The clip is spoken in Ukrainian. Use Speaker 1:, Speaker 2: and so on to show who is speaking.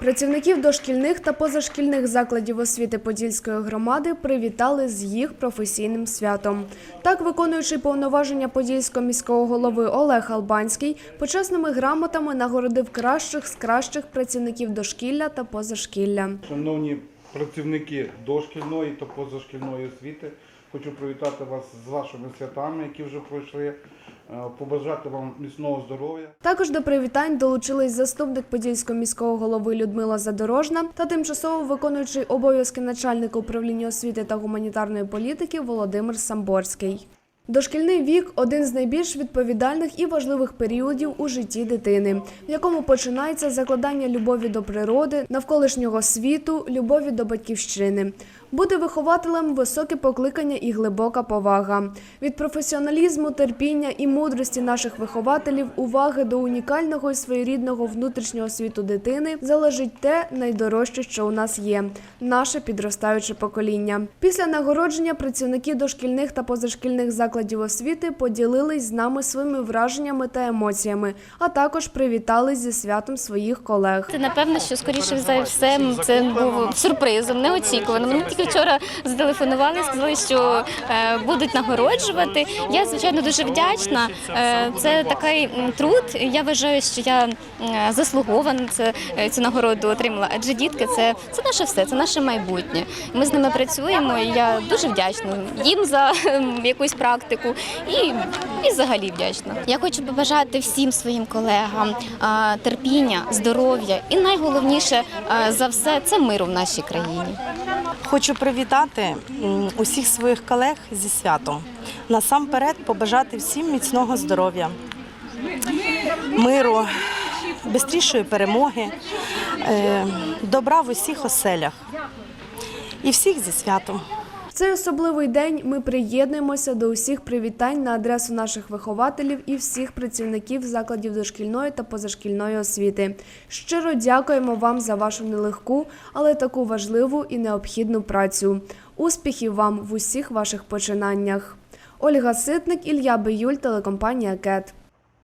Speaker 1: Працівників дошкільних та позашкільних закладів освіти Подільської громади привітали з їх професійним святом. Так, виконуючий повноваження Подільського міського голови Олег Албанський почесними грамотами нагородив кращих з кращих працівників дошкілля та позашкілля.
Speaker 2: Шановні працівники дошкільної та позашкільної освіти, хочу привітати вас з вашими святами, які вже пройшли, побажати вам міцного здоров'я.
Speaker 1: Також до привітань долучились заступник Подільського міського голови Людмила Задорожна та тимчасово виконуючий обов'язки начальника управління освіти та гуманітарної політики Володимир Самборський. Дошкільний вік один з найбільш відповідальних і важливих періодів у житті дитини, в якому починається закладання любові до природи, навколишнього світу, любові до батьківщини. Бути вихователем високе покликання і глибока повага. Від професіоналізму, терпіння і мудрості наших вихователів, уваги до унікального і своєрідного внутрішнього світу дитини залежить те найдорожче, що у нас є наше підростаюче покоління. Після нагородження працівники дошкільних та позашкільних закладів освіти поділились з нами своїми враженнями та емоціями, а також привітались зі святом своїх колег.
Speaker 3: Це напевно, що скоріше за все це був сюрпризом, неочікуваним. Мені вчора зателефонували, сказали, що е, будуть нагороджувати. Я звичайно дуже вдячна. Е, це такий труд. Я вважаю, що я заслугована е, цю нагороду отримала. Адже дітки це, це наше все, це наше майбутнє. Ми з ними працюємо. і Я дуже вдячна їм за ем, якусь практику і, і взагалі вдячна. Я хочу побажати всім своїм колегам терпіння, здоров'я і найголовніше за все це миру в нашій країні.
Speaker 4: Хочу привітати усіх своїх колег зі святом. Насамперед побажати всім міцного здоров'я, миру, бистрішої перемоги, е, добра в усіх оселях. І всіх зі святом.
Speaker 1: Цей особливий день ми приєднуємося до усіх привітань на адресу наших вихователів і всіх працівників закладів дошкільної та позашкільної освіти. Щиро дякуємо вам за вашу нелегку, але таку важливу і необхідну працю. Успіхів вам в усіх ваших починаннях. Ольга Ситник, Ілля Биюль, телекомпанія КЕТ.